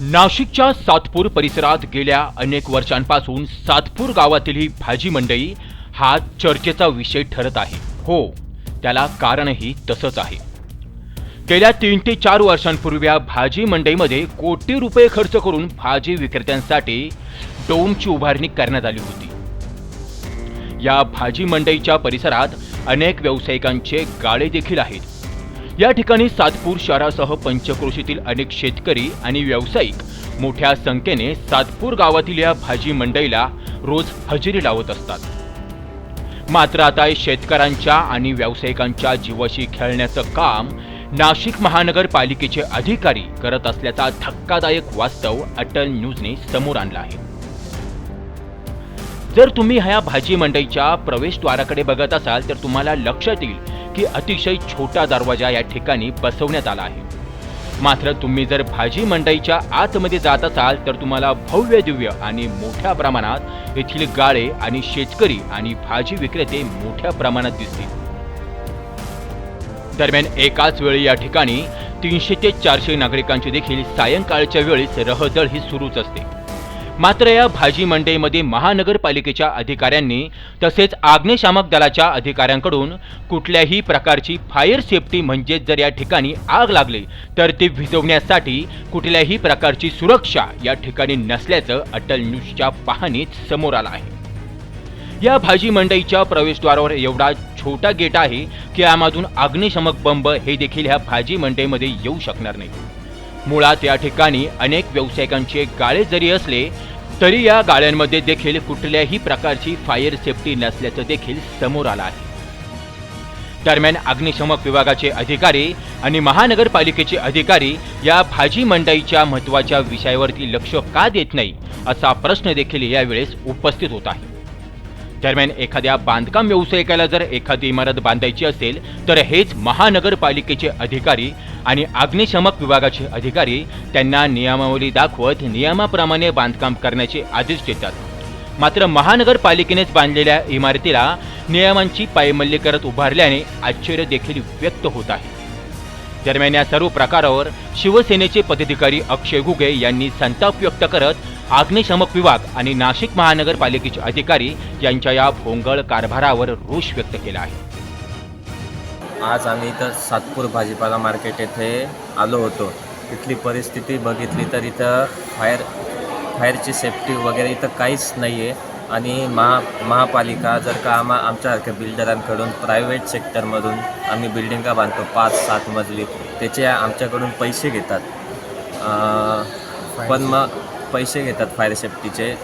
नाशिकच्या सातपूर परिसरात गेल्या अनेक वर्षांपासून सातपूर गावातील ही भाजी मंडई हा चर्चेचा विषय ठरत आहे. हो त्याला कारणही तसंच आहे. गेल्या तीन ते चार वर्षांपूर्वी या भाजी मंडईमध्ये कोटी रुपये खर्च करून भाजी विक्रेत्यांसाठी डोमची उभारणी करण्यात आली होती. या भाजी मंडईच्या परिसरात अनेक व्यावसायिकांचे गाळे देखील आहेत. या ठिकाणी सातपूर शहरासह पंचक्रोशीतील अनेक शेतकरी आणि व्यावसायिक मोठ्या संख्येने सातपूर गावातील या भाजी मंडईला रोज हजेरी लावत असतात. मात्र आता शेतकऱ्यांच्या आणि व्यावसायिकांच्या जीवाशी खेळण्याचं काम नाशिक महानगरपालिकेचे अधिकारी करत असल्याचा धक्कादायक वास्तव अटल न्यूजने समोर आणला आहे. जर तुम्ही ह्या भाजी मंडईच्या प्रवेशद्वाराकडे बघत असाल तर तुम्हाला लक्षात येईल की अतिशय छोटा दरवाजा या ठिकाणी बसवण्यात आला आहे. मात्र तुम्ही जर भाजी मंडईच्या आतमध्ये जात असाल तर तुम्हाला भव्य दिव्य आणि मोठ्या प्रमाणात येथील गाळे आणि शेतकरी आणि भाजी विक्रेते मोठ्या प्रमाणात दिसतील. दरम्यान एकाच वेळी या ठिकाणी तीनशे ते चारशे नागरिकांची देखील सायंकाळच्या वेळीच रहदळ ही सुरूच असते. मात्र या भाजी मंडईमध्ये महानगरपालिकेच्या अधिकाऱ्यांनी तसेच आग्नेशामक दलाच्या अधिकाऱ्यांकडून कुठल्याही प्रकारची फायर सेफ्टी म्हणजेच जर या ठिकाणी आग लागली तर ते विझवण्यासाठी कुठल्याही प्रकारची सुरक्षा या ठिकाणी नसल्याचं अटल न्यूजच्या पाहणीत समोर आलं आहे. या भाजी मंडईच्या प्रवेशद्वारावर एवढा छोटा गेट आहे की यामधून अग्निशमक बंब हे देखील ह्या भाजी मंडईमध्ये येऊ शकणार नाही मुळात या ठिकाणी अनेक व्यावसायिकांचे गाळे जरी असले तरी या गाड्यांमध्ये देखील कुठल्याही प्रकारची फायर सेफ्टी नसल्याचं देखील समोर आलं आहे. दरम्यान अग्निशमक विभागाचे अधिकारी आणि महानगरपालिकेचे अधिकारी या भाजी मंडईच्या महत्त्वाच्या विषयावरती लक्ष का देत नाही असा प्रश्न देखील यावेळेस उपस्थित होत आहे. दरम्यान एखाद्या बांधकाम व्यावसायिकाला जर एखादी इमारत बांधायची असेल तर हेच महानगरपालिकेचे अधिकारी आणि अग्निशमक विभागाचे अधिकारी त्यांना नियमावली दाखवत नियमाप्रमाणे बांधकाम करण्याचे आदेश देतात. मात्र महानगरपालिकेनेच बांधलेल्या इमारतीला नियमांची पायमल्ली करत उभारल्याने आश्चर्य देखील व्यक्त होत आहे. दरम्यान या सर्व प्रकारावर शिवसेनेचे पदाधिकारी अक्षय घुगे यांनी संताप व्यक्त करत अग्निशमक विभाग आणि नाशिक महानगरपालिकेचे अधिकारी यांच्या या भोंगळ कारभारावर रोष व्यक्त केला आहे. आज आम्ही इथं सातपूर भाजीपाला मार्केट येथे आलो होतो. तिथली परिस्थिती बघितली तर इथं फायर फायरची सेफ्टी वगैरे इथं काहीच नाही आहे आणि महा महापालिका जर का आम्हा आमच्यासारख्या बिल्डरांकडून प्रायव्हेट सेक्टरमधून आम्ही बिल्डिंगा बांधतो पाच सात मजली त्याचे आमच्याकडून पैसे घेतात. पण मग पैसे घेतात फायर सेफ्टीचे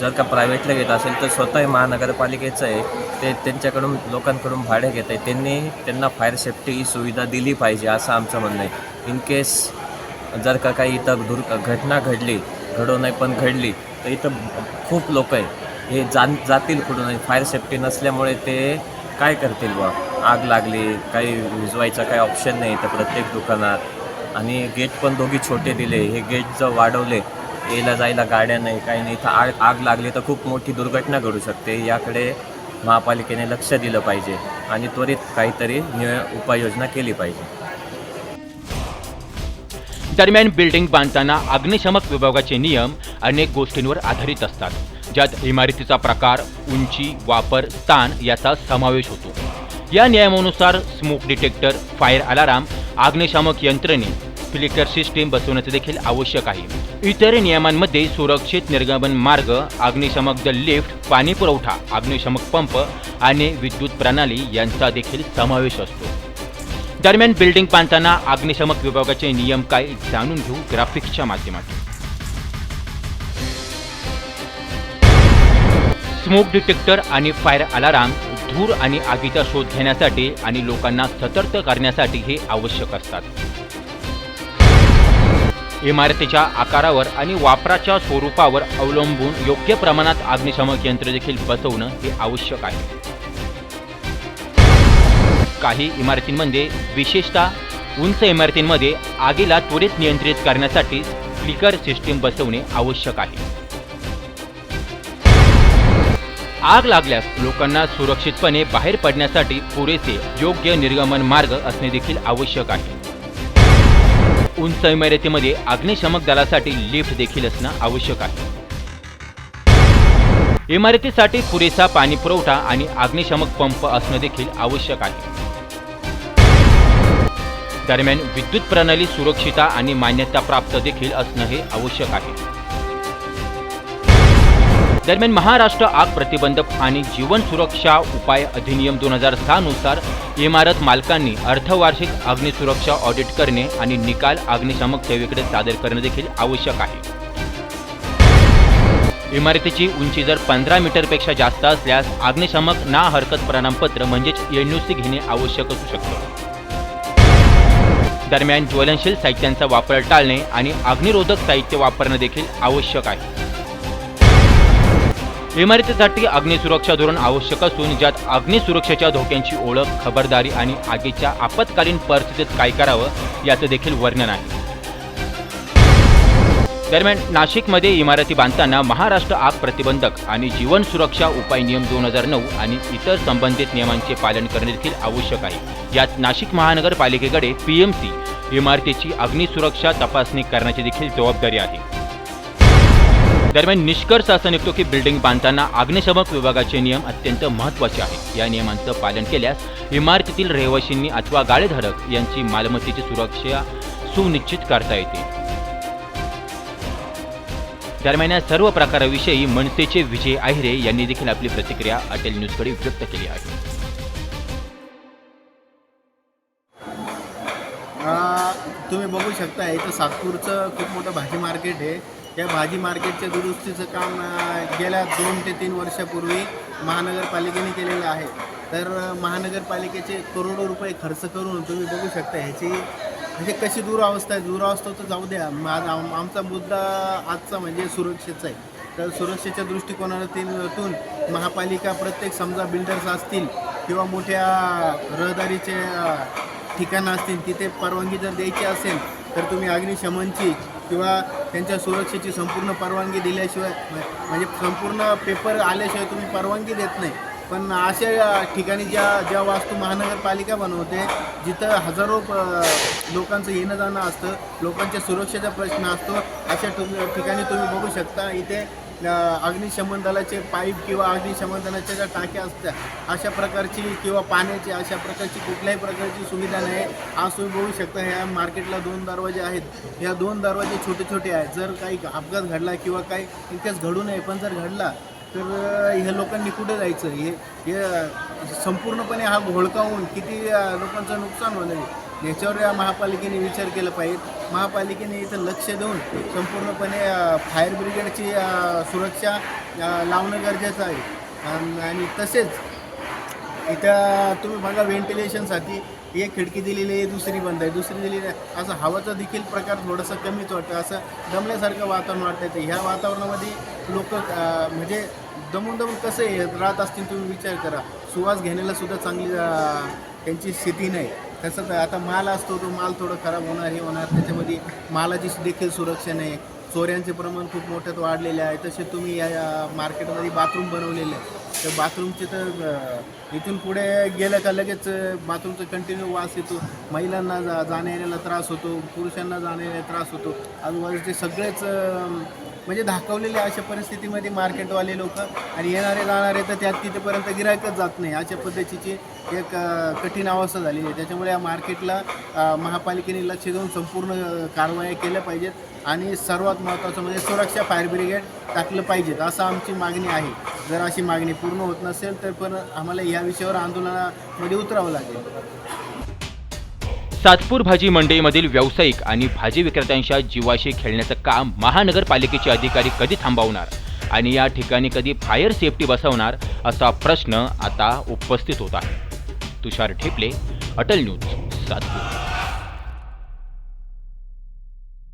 जर का प्रायव्हेटला घेत असेल तर स्वतः हे महानगरपालिकेचं आहे. ते त्यांच्याकडून लोकांकडून भाडे घेत आहे. त्यांनी त्यांना फायर सेफ्टी ही सुविधा दिली पाहिजे असं आमचं म्हणणं आहे. इन केस जर का काही इथं दुर् घटना घडली घडू नाही पण घडली तर इथं खूप लोक आहे. हे जाण जातील कुठून? फायर सेफ्टी नसल्यामुळे ते काय करतील बा आग लागली काही विजवायचा काही ऑप्शन नाही तर प्रत्येक दुकानात. आणि गेट पण दोघी छोटे दिले. हे गेट जर वाढवले यायला जायला गाड्या नाही काही नाही. इथं आग आग लागली तर खूप मोठी दुर्घटना घडू शकते. याकडे महापालिकेने लक्ष दिलं पाहिजे आणि त्वरित काहीतरी उपाययोजना केली पाहिजे. दरम्यान बिल्डिंग बांधताना अग्निशमक विभागाचे नियम अनेक गोष्टींवर आधारित असतात. ज्यात इमारतीचा प्रकार उंची वापर स्थान याचा समावेश होतो. या नियमानुसार स्मोक डिटेक्टर फायर अलाराम अग्निशामक यंत्रणे फिल्टर सिस्टीम बसवण्याचे देखील आवश्यक आहे. इतर नियमांमध्ये सुरक्षित निर्गमन मार्ग अग्निशमक दल लिफ्ट पाणी पुरवठा अग्निशमक पंप आणि विद्युत प्रणाली यांचा देखील समावेश असतो. दरम्यान बिल्डिंग बांधताना अग्निशमक विभागाचे नियम काय जाणून घेऊ ग्राफिक्सच्या माध्यमातून. स्मोक डिटेक्टर आणि फायर अलाराम धूर आणि आगीचा शोध घेण्यासाठी आणि लोकांना सतर्क करण्यासाठी हे आवश्यक असतात. इमारतीच्या आकारावर आणि वापराच्या स्वरूपावर अवलंबून योग्य प्रमाणात अग्निशमक यंत्र देखील बसवणं हे आवश्यक आहे. काही इमारतींमध्ये विशेषतः उंच इमारतींमध्ये आगीला त्वरित नियंत्रित करण्यासाठी स्पीकर सिस्टीम बसवणे आवश्यक आहे. आग लागल्यास लोकांना सुरक्षितपणे बाहेर पडण्यासाठी पुरेसे योग्य निर्गमन मार्ग असणे देखील आवश्यक आहे. उंच इमारतीमध्ये अग्निशमक दलासाठी लिफ्ट देखील असणं आवश्यक आहे. इमारतीसाठी पुरेसा पाणी पुरवठा आणि अग्निशमक पंप असणं देखील आवश्यक आहे. दरम्यान विद्युत प्रणाली सुरक्षिता आणि मान्यता प्राप्त देखील असणं हे आवश्यक आहे. दरम्यान महाराष्ट्र आग प्रतिबंधक आणि जीवन सुरक्षा उपाय अधिनियम दोन हजार सहानुसार इमारत मालकांनी अर्थवार्षिक अग्निसुरक्षा ऑडिट करणे आणि निकाल अग्निशामक सेवेकडे सादर करणे देखील आवश्यक आहे. इमारतीची उंची जर पंधरा मीटरपेक्षा जास्त असल्यास अग्निशामक ना हरकत प्रमाणपत्र म्हणजेच एनयूसी घेणे आवश्यक असू शकते. दरम्यान ज्वलनशील साहित्यांचा वापर टाळणे आणि अग्निरोधक साहित्य वापरणे देखील आवश्यक आहे. इमारतीसाठी अग्निसुरक्षा धोरण आवश्यक असून ज्यात अग्निसुरक्षेच्या धोक्यांची ओळख खबरदारी आणि आगीच्या आपत्कालीन परिस्थितीत काय करावं याचं देखील वर्णन आहे. दरम्यान नाशिकमध्ये इमारती बांधताना महाराष्ट्र आग प्रतिबंधक आणि जीवन सुरक्षा उपाय नियम दोन हजार नऊ आणि इतर संबंधित नियमांचे पालन करणे देखील आवश्यक आहे. यात नाशिक महानगरपालिकेकडे पीएमसी इमारतीची अग्निसुरक्षा तपासणी करण्याची देखील जबाबदारी आहे. दरम्यान निष्कर्ष असा निघतो की बिल्डिंग बांधताना अग्निशमक विभागाचे नियम अत्यंत महत्त्वाचे आहेत. या नियमांचं पालन केल्यास इमारतीतील रहिवाशींनी अथवा गाळेधारक यांची मालमत्तेची सुरक्षा सुनिश्चित करता येते. दरम्यान या सर्व प्रकाराविषयी मनसेचे विजय आहिरे यांनी देखील आपली प्रतिक्रिया अटेल न्यूजकडे व्यक्त केली आहे. तुम्ही बघू शकता इथं सातपूरचं खूप मोठं भाजी मार्केट आहे. त्या भाजी मार्केटच्या दुरुस्तीचं काम गेल्या दोन ते तीन वर्षापूर्वी महानगरपालिकेने केलेलं आहे. तर महानगरपालिकेचे करोडो रुपये खर्च करून तुम्ही बघू शकता ह्याची म्हणजे कशी दुरावस्था आहे. दुरावस्था तर जाऊ द्या. माझा आमचा मुद्दा आजचा म्हणजे सुरक्षेचा आहे. तर सुरक्षेच्या दृष्टिकोनातून महापालिका प्रत्येक समजा बिल्डर्स असतील किंवा मोठ्या रहदारीचे ठिकाणं असतील तिथे परवानगी जर द्यायची असेल तर तुम्ही अग्निशमनची किंवा त्यांच्या सुरक्षेची संपूर्ण परवानगी दिल्याशिवाय म्हणजे संपूर्ण पेपर आल्याशिवाय तुम्ही परवानगी देत नाही. पण अशा ठिकाणी ज्या ज्या वास्तू महानगरपालिका बनवते जिथं हजारो प- लोकांचं येणं जाणं असतं लोकांच्या सुरक्षेचा प्रश्न असतो अशा ठिकाणी तुम्ही बघू शकता. इथे अग्निशमन दलाचे पाईप किंवा अग्निशमन दलाच्या ज्या टाक्या असत्या अशा प्रकारची किंवा पाण्याची अशा प्रकारची कुठल्याही प्रकारची सुविधा नाही. आज तुम्ही बघू शकता ह्या मार्केटला दोन दरवाजे आहेत. या दोन दरवाजे छोटे छोटे आहेत. जर काही अपघात घडला किंवा काही इतिहास घडू नये पण जर घडला तर ह्या लोकांनी कुठे जायचं? हे हे संपूर्णपणे हा घोळकावून किती लोकांचं नुकसान होणार आहे? याच्यावर या महापालिकेने विचार केला पाहिजे. महापालिकेने इथं लक्ष देऊन संपूर्णपणे फायर ब्रिगेडची सुरक्षा लावणं गरजेचं आहे. आणि तसेच इथं तुम्ही बघा व्हेंटिलेशनसाठी एक खिडकी दिलेली आहे दुसरी बंद आहे. दुसरी दिलेली आहे. असं हवाचा देखील प्रकार थोडंसं कमीच वाटतं. असं दमल्यासारखं वातावरण वाटतं येतं ह्या वातावरणामध्ये लोक म्हणजे दमून दमून कसं राहत असतील तुम्ही विचार करा. सुवास घेण्याला सुद्धा चांगली त्यांची स्थिती नाही. तसं तर आता माल असतो तो माल थोडं खराब होणार हे होणार. त्याच्यामध्ये मालाची देखील सुरक्षा नाही. चोऱ्यांचे प्रमाण खूप मोठ्यात वाढलेले आहे. तसे तुम्ही या मार्केटमध्ये बाथरूम बनवलेले आहे. तर बाथरूमचे तर इथून पुढे गेलं का लगेच बाथरूमचा कंटिन्यू वास येतो. महिलांना जा जाण्यायेण्याला त्रास होतो पुरुषांना जाण्या येण्याला त्रास होतो. आजूबाजूचे सगळेच म्हणजे दाखवलेले अशा परिस्थितीमध्ये मार्केटवाले लोक आणि येणारे जाणारे तर त्यात तिथेपर्यंत गिरायकच जात नाही. अशा पद्धतीची एक कठीण अवस्था झालेली आहे. त्याच्यामुळे या मार्केटला महापालिकेने लक्ष देऊन संपूर्ण कारवाया केल्या पाहिजेत आणि सर्वात महत्त्वाचं म्हणजे सुरक्षा फायर ब्रिगेड टाकलं पाहिजेत असं आमची मागणी आहे. जर अशी मागणी पूर्ण होत नसेल तर पण आम्हाला या विषयावर आंदोलनामध्ये उतरावं लागेल. सातपूर भाजी मंडईमधील व्यावसायिक आणि भाजी विक्रेत्यांच्या जीवाशी खेळण्याचं काम महानगरपालिकेचे अधिकारी कधी थांबवणार आणि या ठिकाणी कधी फायर सेफ्टी बसवणार असा प्रश्न आता उपस्थित होत आहे. तुषार ठेपले अटल न्यूज सातपूर.